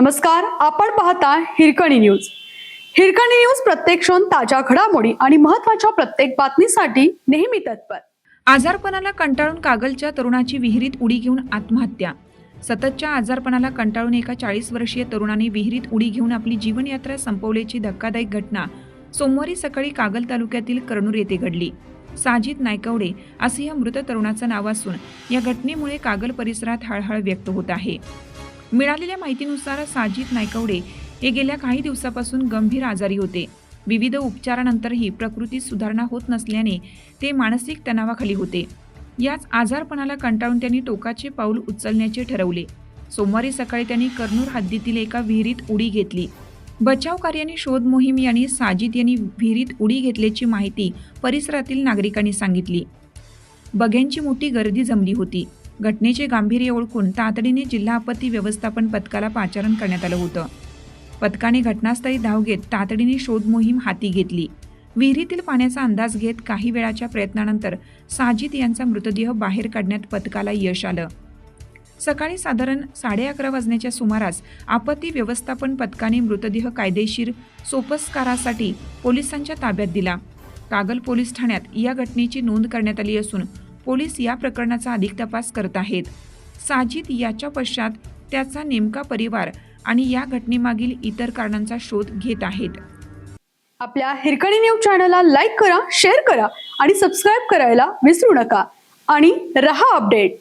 नमस्कार आपण पाहता हिरकणी न्यूज. हिरकणी न्यूज प्रत्येक क्षण ताज्या घडामोडी आणि महत्त्वाच्या प्रत्येक बातमीसाठी नेहमी तत्पर. आजारपणाला कंटाळून कागलच्या तरुणाची विहिरीत उडी घेऊन आत्महत्या. सततच्या आजारपणाला कंटाळून एका चाळीस वर्षीय तरुणाने विहिरीत उडी घेऊन आपली जीवनयात्रा संपवल्याची धक्कादायक घटना सोमवारी सकाळी कागल तालुक्यातील करणूर येथे घडली. साजिद नायकवडे असे या मृत तरुणाचं नाव असून या घटनेमुळे कागल परिसरात हळहळ व्यक्त होत आहे. मिळालेल्या माहितीनुसार साजिद नायकवडे हे गेल्या काही दिवसापासून गंभीर आजारी होते. विविध उपचारानंतरही प्रकृतीत सुधारणा होत नसल्याने ते मानसिक तणावाखाली होते. याच आजारपणाला कंटाळून त्यांनी टोकाचे पाऊल उचलण्याचे ठरवले. सोमवारी सकाळी त्यांनी कर्नूर हद्दीतील एका विहिरीत उडी घेतली. बचाव कार्याने शोध मोहीम यांनी साजिद यांनी विहिरीत उडी घेतल्याची माहिती परिसरातील नागरिकांनी सांगितली. बघ्यांची मोठी गर्दी जमली होती. घटनेचे गांभीर्य ओळखून तातडीने जिल्हा आपत्ती व्यवस्थापन पथकाला पाचारण करण्यात आलं होतं. पथकाने घटनास्थळी धाव घेत तातडीने शोध मोहीम हाती घेतली. विहिरीतील पाण्याचा अंदाज घेत काही वेळाच्या प्रयत्नानंतर साजिद यांचा मृतदेह बाहेर काढण्यात पथकाला यश आलं. सकाळी साधारण साडे अकरा वाजण्याच्या सुमारास आपत्ती व्यवस्थापन पथकाने मृतदेह कायदेशीर सोपस्कारासाठी पोलिसांच्या ताब्यात दिला. कागल पोलीस ठाण्यात या घटनेची नोंद करण्यात आली असून पोलीस या प्रकरणाचा अधिक तपास करत आहेत. साजिद याच्या पश्चात त्याचा नेमका परिवार आणि या घटनेमागील इतर कारणांचा शोध घेत आहेत. आपल्या हिरकणी न्यूज चॅनलला लाईक करा शेअर करा आणि सबस्क्राईब करायला विसरू नका. आणि रहा अपडेट.